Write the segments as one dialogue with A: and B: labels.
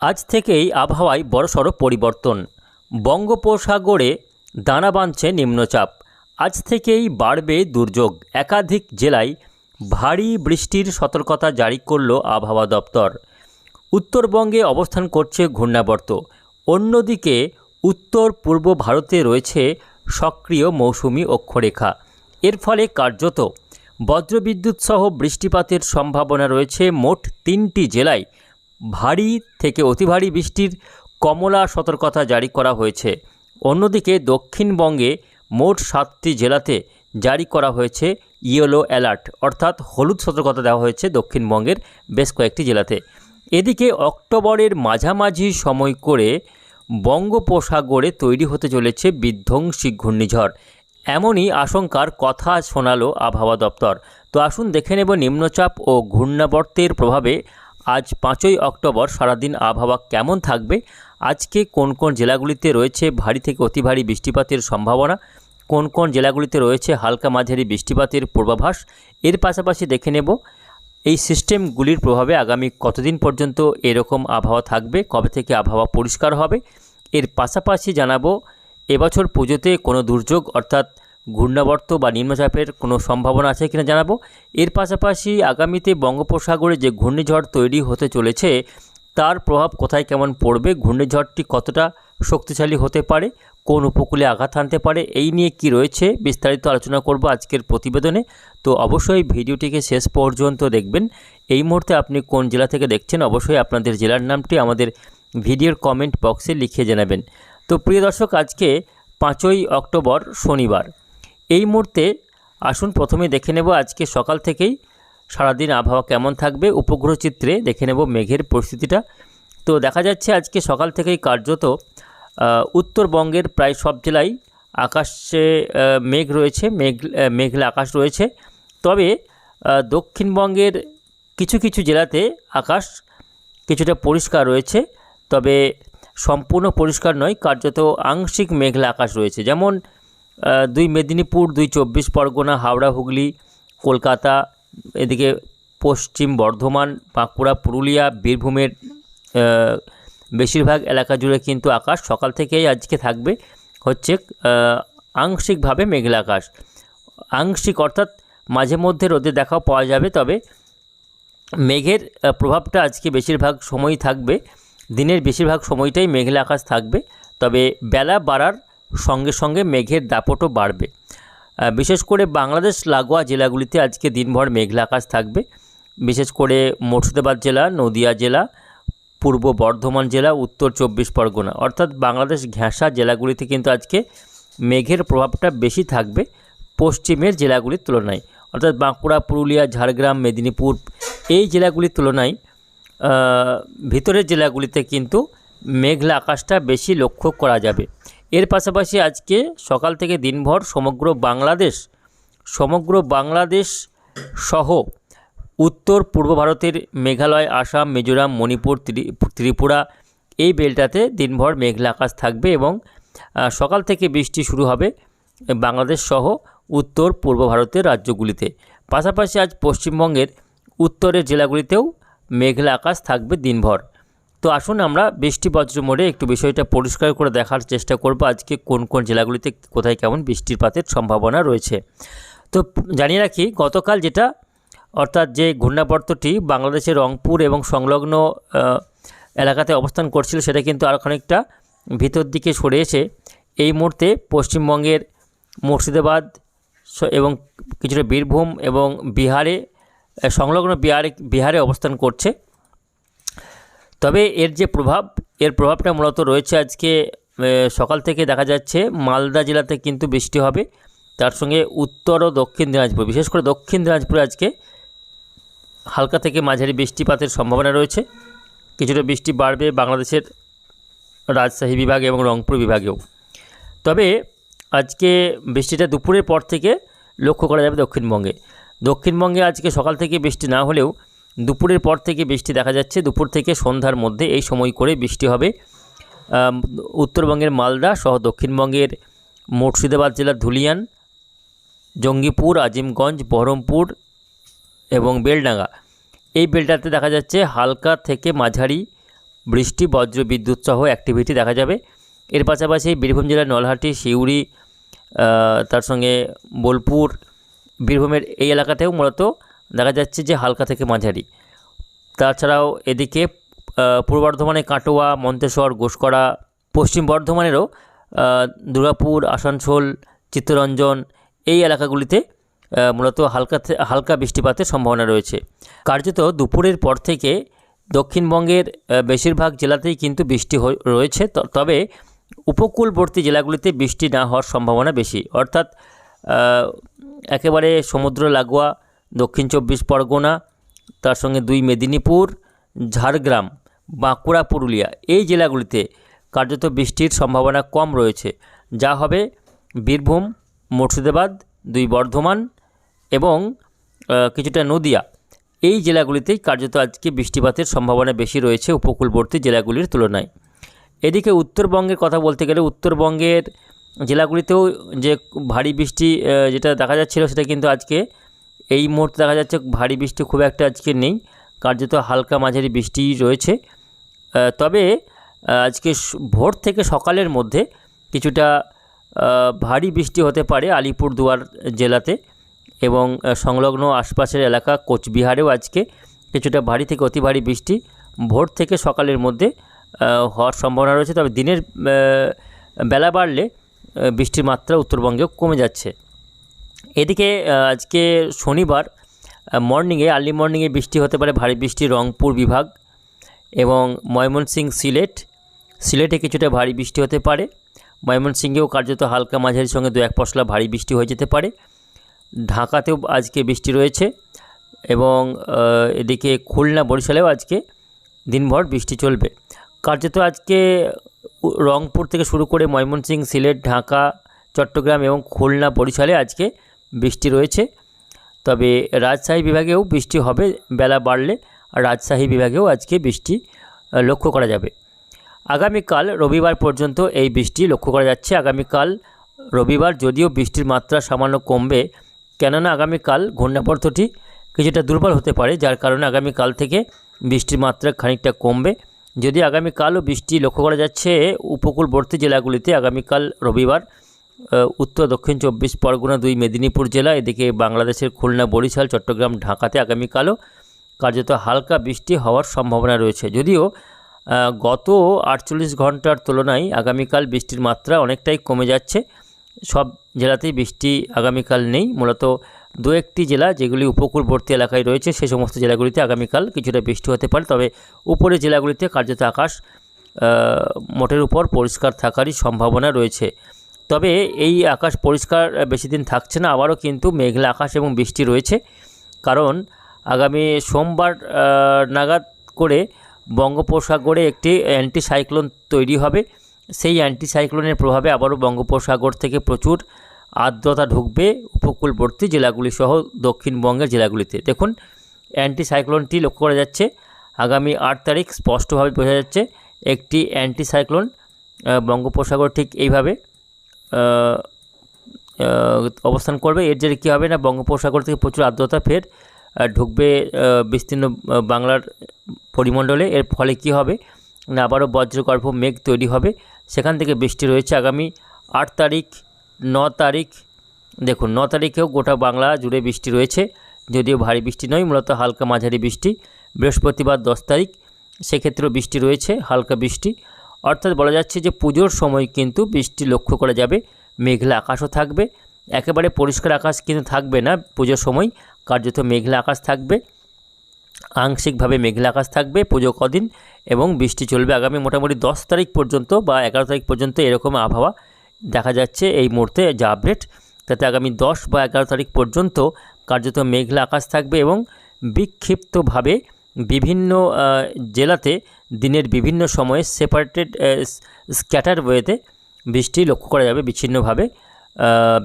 A: আজ থেকেই আবহাওয়ায় বড়সড় পরিবর্তন। বঙ্গোপসাগরে দানা বাঁধছে নিম্নচাপ। আজ থেকেই বাড়বে দুর্যোগ। একাধিক জেলায় ভারী বৃষ্টির সতর্কতা জারি করল আবহাওয়া দপ্তর। উত্তরবঙ্গে অবস্থান করছে ঘূর্ণাবর্ত। অন্যদিকে উত্তর পূর্ব ভারতে রয়েছে সক্রিয় মৌসুমি অক্ষরেখা। এর ফলে কার্যত বজ্রবিদ্যুৎ সহ বৃষ্টিপাতের সম্ভাবনা রয়েছে মোট তিনটি জেলায়। ভারী থেকে অতি ভারী বৃষ্টির কমলা সতর্কতা জারি করা হয়েছে। অন্যদিকে দক্ষিণবঙ্গে মোট সাতটি জেলাতে জারি করা হয়েছে ইয়েলো অ্যালার্ট, অর্থাৎ হলুদ সতর্কতা দেওয়া হয়েছে দক্ষিণবঙ্গের বেশ কয়েকটি জেলাতে। এদিকে অক্টোবরের মাঝামাঝি সময় করে বঙ্গোপসাগরে তৈরি হতে চলেছে বিধ্বংসী ঘূর্ণিঝড়। এমনই আশঙ্কার কথা শোনালো আবহাওয়া দপ্তর। তো আসুন দেখে নেব নিম্নচাপ ও ঘূর্ণাবর্তের প্রভাবে আজ পাঁচই অক্টোবর সারাদিন আবহাওয়া কেমন থাকবে? আজকে কোন কোন জেলাগুলিতে রয়েছে ভারী থেকে অতি ভারী বৃষ্টিপাতের সম্ভাবনা? কোন কোন জেলাগুলিতে রয়েছে হালকা মাঝারি বৃষ্টিপাতের পূর্বাভাস? এর পাশাপাশি দেখে নেব, এই সিস্টেমগুলির প্রভাবে আগামী কতদিন পর্যন্ত এরকম আবহাওয়া থাকবে? কবে থেকে আবহাওয়া পরিষ্কার হবে? এর পাশাপাশি জানাব, এবছর পুজোতে কোনো দুর্যোগ অর্থাৎ ঘূর্ণাবর্ত বা নিম্নচাপের কোনো সম্ভাবনা আছে কিনা জানাব। এর পাশাপাশি আগামীতে বঙ্গোপসাগরে যে ঘূর্ণিঝড় তৈরি হতে চলেছে, তার প্রভাব কোথায় কেমন পড়বে, ঘূর্ণিঝড়টি কতটা শক্তিশালী হতে পারে, কোন উপকূলে আঘাত আনতে পারে, এই নিয়ে কি রয়েছে, বিস্তারিত আলোচনা করব আজকের প্রতিবেদনে। তো অবশ্যই ভিডিওটিকে শেষ পর্যন্ত দেখবেন। এই মুহূর্তে আপনি কোন জেলা থেকে দেখছেন, অবশ্যই আপনাদের জেলার নামটি আমাদের ভিডিওর কমেন্ট বক্সে লিখে জানাবেন। তো প্রিয় দর্শক, আজকে পাঁচই অক্টোবর শনিবার। এই মুহূর্তে আসুন প্রথমে দেখে নেব আজকে সকাল থেকেই সারাদিন আবহাওয়া কেমন থাকবে, উপগ্রহ চিত্রে দেখে নেব মেঘের পরিস্থিতিটা। তো দেখা যাচ্ছে আজকে সকাল থেকেই কার্যত উত্তরবঙ্গের প্রায় সব জেলায় আকাশে মেঘ রয়েছে, মেঘ মেঘলা আকাশ রয়েছে। তবে দক্ষিণবঙ্গের কিছু কিছু জেলাতে আকাশ কিছুটা পরিষ্কার রয়েছে, তবে সম্পূর্ণ পরিষ্কার নয়, কার্যত আংশিক মেঘলা আকাশ রয়েছে। যেমন দুই মেদিনীপুর, দুই চব্বিশ পরগনা, হাওড়া, হুগলি, কলকাতা, এদিকে পশ্চিম বর্ধমান, বাঁকুড়া, পুরুলিয়া, বীরভূমের বেশিরভাগ এলাকা জুড়ে কিন্তু আকাশ সকাল থেকেই আজকে থাকবে হচ্ছে আংশিকভাবে মেঘলা আকাশ। আংশিক অর্থাৎ মাঝে মধ্যে রোদে দেখাও পাওয়া যাবে, তবে মেঘের প্রভাবটা আজকে বেশিরভাগ সময়ই থাকবে। দিনের বেশিরভাগ সময়টাই মেঘলা আকাশ থাকবে, তবে বেলা বাড়ার সঙ্গে সঙ্গে মেঘের দাপটও বাড়বে। বিশেষ করে বাংলাদেশ লাগোয়া জেলাগুলিতে আজকে দিনভর মেঘলা আকাশ থাকবে। বিশেষ করে মুর্শিদাবাদ জেলা, নদিয়া জেলা, পূর্ব বর্ধমান জেলা, উত্তর চব্বিশ পরগনা। অর্থাৎ বাংলাদেশ ঘেঁষা জেলাগুলিতে কিন্তু আজকে মেঘের প্রভাবটা বেশি থাকবে পশ্চিমের জেলাগুলির তুলনায়। অর্থাৎ বাঁকুড়া, পুরুলিয়া, ঝাড়গ্রাম, মেদিনীপুর এই জেলাগুলির তুলনায় ভিতরের জেলাগুলিতে কিন্তু মেঘলা আকাশটা বেশি লক্ষ্য করা যাবে। এর পাশাপাশি আজকে সকাল থেকে দিনভর সমগ্র বাংলাদেশ সমগ্র বাংলাদেশ সহ উত্তর পূর্ব ভারতের মেঘালয়, আসাম, মিজোরাম, মণিপুর, ত্রি- ত্রিপুরা এই বেলটাতে দিনভর মেঘলা আকাশ থাকবে এবং সকাল থেকে বৃষ্টি শুরু হবে বাংলাদেশ সহ উত্তর পূর্ব ভারতের রাজ্যগুলিতে। পাশাপাশি আজ পশ্চিমবঙ্গের উত্তরের জেলাগুলিতেও মেঘলা আকাশ থাকবে দিনভর। তো আসুন আমরা বৃষ্টি বজ্র মোড়ে একটু বিষয়টা পরিষ্কার করে দেখার চেষ্টা করব আজকে কোন কোন জেলাগুলিতে কোথায় কেমন বৃষ্টিপাতের সম্ভাবনা রয়েছে। তো জানিয়ে রাখি, গতকাল যেটা, অর্থাৎ যে ঘূর্ণাবর্তটি বাংলাদেশের রংপুর এবং সংলগ্ন এলাকাতে অবস্থান করছিল সেটা কিন্তু আরও খানিকটা ভিতর দিকে সরে এসে এই মুহূর্তে পশ্চিমবঙ্গের মুর্শিদাবাদ এবং কিছুটা বীরভূম এবং বিহারে সংলগ্ন বিহারে বিহারে অবস্থান করছে। তবে এর যে প্রভাব, এর প্রভাবটা মূলত রয়েছে আজকে সকাল থেকে দেখা যাচ্ছে মালদা জেলাতে কিন্তু বৃষ্টি হবে। তার সঙ্গে উত্তর ও দক্ষিণ দিনাজপুর, বিশেষ করে দক্ষিণ দিনাজপুরে আজকে হালকা থেকে মাঝারি বৃষ্টিপাতের সম্ভাবনা রয়েছে। কিছুটা বৃষ্টি বাড়বে বাংলাদেশের রাজশাহী বিভাগ এবং রংপুর বিভাগেও। তবে আজকে বৃষ্টিটা দুপুরের পর থেকে লক্ষ্য করা যাবে দক্ষিণবঙ্গে। দক্ষিণবঙ্গে আজকে সকাল থেকে বৃষ্টি না হলেও দুপুরের পর থেকে বৃষ্টি দেখা যাচ্ছে। দুপুর থেকে সন্ধ্যার মধ্যে এই সময় করে বৃষ্টি হবে। উত্তরবঙ্গের মালদা সহ দক্ষিণবঙ্গের মুর্শিদাবাদ জেলার ধুলিয়ান, জঙ্গিপুর, আজিমগঞ্জ, বহরমপুর এবং বেলডাঙ্গা। এই বেলটাতে দেখা যাচ্ছে হালকা থেকে মাঝারি বৃষ্টি, বজ্র বিদ্যুৎ সহ অ্যাক্টিভিটি দেখা যাবে। এর পাশাপাশি বীরভূম জেলার নলহাটি, সিউড়ি তার সঙ্গে বোলপুর, বীরভূমের এই এলাকাতেও মূলত দেখা যাচ্ছে যে হালকা থেকে মাঝারি। তাছাড়াও এদিকে পূর্ব বর্ধমানে কাটোয়া, মন্তেশ্বর ঘোষকরা পশ্চিম বর্ধমানেরও দুর্গাপুর, আসানসোল, চিত্তরঞ্জন এই এলাকাগুলিতে মূলত হালকা হালকা বৃষ্টিপাতের সম্ভাবনা রয়েছে। কার্যত দুপুরের পর থেকে দক্ষিণবঙ্গের বেশিরভাগ জেলাতেই কিন্তু বৃষ্টি রয়েছে তবে উপকূলবর্তী জেলাগুলিতে বৃষ্টি না হওয়ার সম্ভাবনা বেশি। অর্থাৎ একেবারে সমুদ্র লাগোয়া দক্ষিণ চব্বিশ পরগনা, তার সঙ্গে দুই মেদিনীপুর, ঝাড়গ্রাম, বাঁকুড়া, পুরুলিয়া। এই জেলাগুলিতে কার্যত বৃষ্টির সম্ভাবনা কম রয়েছে। যা হবে বীরভূম, মুর্শিদাবাদ, দুই বর্ধমান এবং কিছুটা নদিয়া। এই জেলাগুলিতেই কার্যত আজকে বৃষ্টিপাতের সম্ভাবনা বেশি রয়েছে উপকূলবর্তী জেলাগুলির তুলনায়। এদিকে উত্তরবঙ্গের কথা বলতে গেলে উত্তরবঙ্গের জেলাগুলিতেও যে ভারী বৃষ্টি যেটা দেখা যাচ্ছিল সেটা কিন্তু আজকে এই মুহূর্তে দেখা যাচ্ছে ভারী বৃষ্টি খুব একটা আজকে নেই, কার্যত হালকা মাঝারি বৃষ্টি রয়েছে। তবে আজকে ভোর থেকে সকালের মধ্যে কিছুটা ভারী বৃষ্টি হতে পারে আলিপুরদুয়ার জেলাতে এবং সংলগ্ন আশপাশের এলাকা কোচবিহারেও আজকে কিছুটা ভারী থেকে অতি ভারী বৃষ্টি ভোর থেকে সকালের মধ্যে হওয়ার সম্ভাবনা রয়েছে। তবে দিনের বেলা বাড়লে বৃষ্টির মাত্রা উত্তরবঙ্গেও কমে যাচ্ছে। এদিকে আজকে শনিবার মর্নিংয়ে আর্লি মর্নিংয়ে বৃষ্টি হতে পারে ভারী বৃষ্টি, রংপুর বিভাগ এবং ময়মনসিংহ সিলেট। সিলেটে কিছুটা ভারী বৃষ্টি হতে পারে। ময়মনসিংহেও কার্যত হালকা মাঝারির সঙ্গে দু এক পশলা ভারী বৃষ্টি হয়ে যেতে পারে। ঢাকাতেও আজকে বৃষ্টি রয়েছে এবং এদিকে খুলনা, বরিশালেও আজকে দিনভর বৃষ্টি চলবে। কার্যত আজকে রংপুর থেকে শুরু করে ময়মনসিংহ, সিলেট, ঢাকা, চট্টগ্রাম এবং খুলনা, বরিশালে আজকে বৃষ্টি রয়েছে। তবে রাজশাহী বিভাগেও বৃষ্টি হবে, বেলা বাড়লে রাজশাহী বিভাগেও আজকে বৃষ্টি লক্ষ্য করা যাবে। আগামীকাল রবিবার পর্যন্ত এই বৃষ্টি লক্ষ্য করা যাচ্ছে। আগামীকাল রবিবার যদিও বৃষ্টির মাত্রা সামান্য কমবে, কেননা আগামীকাল ঘূর্ণাবর্তটি কিছুটা দুর্বল হতে পারে, যার কারণে আগামীকাল থেকে বৃষ্টির মাত্রা খানিকটা কমবে। যদি আগামীকালও বৃষ্টি লক্ষ্য করা যাচ্ছে উপকূলবর্তী জেলাগুলিতে, আগামীকাল রবিবার উত্তর দক্ষিণ চব্বিশ পরগনা দুই মেদিনীপুর জেলা, এদিকে বাংলাদেশের খুলনা, বরিশাল, চট্টগ্রাম, ঢাকাতে আগামীকালও কার্যত হালকা বৃষ্টি হওয়ার সম্ভাবনা রয়েছে। যদিও গত আটচল্লিশ ঘণ্টার তুলনায় আগামীকাল বৃষ্টির মাত্রা অনেকটাই কমে যাচ্ছে। সব জেলাতেই বৃষ্টি আগামীকাল নেই। মূলত দু একটি জেলা যেগুলি উপকূলবর্তী এলাকায় রয়েছে, সে সমস্ত জেলাগুলিতে আগামীকাল কিছুটা বৃষ্টি হতে পারে। তবে উপরের জেলাগুলিতে কার্যত আকাশ মোটের উপর পরিষ্কার থাকারই সম্ভাবনা রয়েছে। তবে এই আকাশ পরিষ্কার বেশি দিন থাকছে না আবারও কিন্তু মেঘলা আকাশ এবং বৃষ্টি রয়েছে। কারণ আগামী সোমবার নাগাদ করে বঙ্গোপসাগরে একটি অ্যান্টি সাইক্লোন তৈরি হবে। সেই অ্যান্টি সাইক্লোনের প্রভাবে আবারও বঙ্গোপসাগর থেকে প্রচুর আর্দ্রতা ঢুকবে উপকূলবর্তী জেলাগুলি সহ দক্ষিণবঙ্গের জেলাগুলিতে। দেখুন অ্যান্টি সাইক্লোনটি লক্ষ্য করা যাচ্ছে আগামী আট তারিখ স্পষ্টভাবে বোঝা যাচ্ছে একটি অ্যান্টি সাইক্লোন আহ, বঙ্গোপসাগর ঠিক এইভাবে অবস্থান করবে। এর জেরে কী হবে না? বঙ্গোপসাগর থেকে প্রচুর আর্দ্রতা ফের ঢুকবে বিস্তীর্ণ বাংলার পরিমণ্ডলে। এর ফলে কী হবে? না, আবারও বজ্রগর্ভ মেঘ তৈরি হবে। সেখান থেকে বৃষ্টি রয়েছে আগামী আট তারিখ, ন তারিখ। দেখুন, ন তারিখেও গোটা বাংলা জুড়ে বৃষ্টি রয়েছে। যদিও ভারী বৃষ্টি নয়, মূলত হালকা মাঝারি বৃষ্টি। বৃহস্পতিবার দশ তারিখ, সেক্ষেত্রেও বৃষ্টি রয়েছে, হালকা বৃষ্টি। অর্থাৎ বলা যাচ্ছে যে পুজোর সময় কিন্তু বৃষ্টি লক্ষ্য করা যাবে। মেঘলা আকাশও থাকবে। একেবারে পরিষ্কার আকাশ কিন্তু থাকবে না। পুজোর সময় কার্যত মেঘলা আকাশ থাকবে। আংশিকভাবে মেঘলা আকাশ থাকবে পুজো কদিন এবং বৃষ্টি চলবে আগামী মোটামুটি দশ তারিখ পর্যন্ত বা এগারো তারিখ পর্যন্ত এরকম আবহাওয়া দেখা যাচ্ছে এই মুহূর্তে যা আপডেট। তাতে আগামী দশ বা এগারো তারিখ পর্যন্ত কার্যত মেঘলা আকাশ থাকবে এবং বিক্ষিপ্তভাবে বিভিন্ন জেলাতে দিনের বিভিন্ন সময়ে সেপারেটেড স্ক্যাটার ওয়েতে বৃষ্টি লক্ষ্য করা যাবে বিচ্ছিন্নভাবে।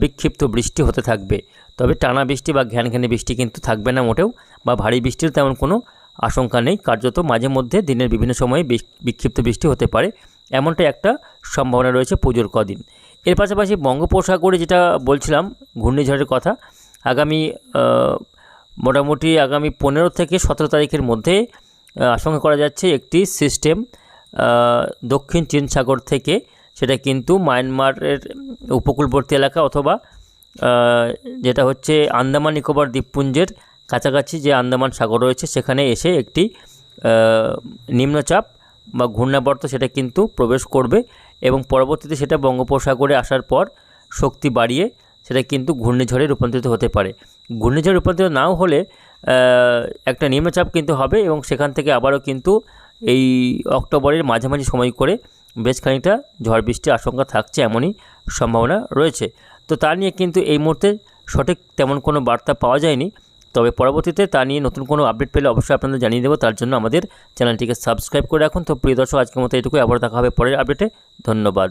A: বিক্ষিপ্ত বৃষ্টি হতে থাকবে। তবে টানা বৃষ্টি বা ঘ্যান ঘ্যানে বৃষ্টি কিন্তু থাকবে না মোটেও বা ভারী বৃষ্টির তেমন কোনো আশঙ্কা নেই। কার্যত মাঝে মধ্যে দিনের বিভিন্ন সময়ে বিক্ষিপ্ত বৃষ্টি হতে পারে। এমনটাই একটা সম্ভাবনা রয়েছে পুজোর কদিন। এর পাশাপাশি বঙ্গোপসাগরে যেটা বলছিলাম, ঘূর্ণিঝড়ের কথা, আগামী মোটামুটি আগামী পনেরো থেকে সতেরো তারিখের মধ্যে আশঙ্কা করা যাচ্ছে একটি সিস্টেম দক্ষিণ চীন সাগর থেকে, সেটা কিন্তু মায়ানমারের উপকূলবর্তী এলাকা অথবা যেটা হচ্ছে আন্দামান নিকোবর দ্বীপপুঞ্জের কাছাকাছি যে আন্দামান সাগর রয়েছে, সেখানে এসে একটি নিম্নচাপ বা ঘূর্ণাবর্ত সেটা কিন্তু প্রবেশ করবে এবং পরবর্তীতে সেটা বঙ্গোপসাগরে আসার পর শক্তি বাড়িয়ে সেটা কিন্তু ঘূর্ণিঝড়ে রূপান্তরিত হতে পারে। ঘূর্ণিঝড়ে রূপান্তরিত নাও হলে একটা নিম্নচাপ কিন্তু হবে এবং সেখান থেকে আবারও কিন্তু এই অক্টোবরের মাঝামাঝি সময় করে বেশ খানিকটা ঝড় বৃষ্টির আশঙ্কা থাকছে এমনই সম্ভাবনা রয়েছে। তো তা নিয়ে কিন্তু এই মুহূর্তে সঠিক তেমন কোনো বার্তা পাওয়া যায়নি। তবে পরবর্তীতে তা নিয়ে নতুন কোনো আপডেট পেলে অবশ্যই আপনাদের জানিয়ে দেবো। তার জন্য আমাদের চ্যানেলটিকে সাবস্ক্রাইব করে রাখুন। তো প্রিয় দর্শক, আজকের মতো এটুকুই। আবার দেখা হবে পরের আপডেটে। ধন্যবাদ।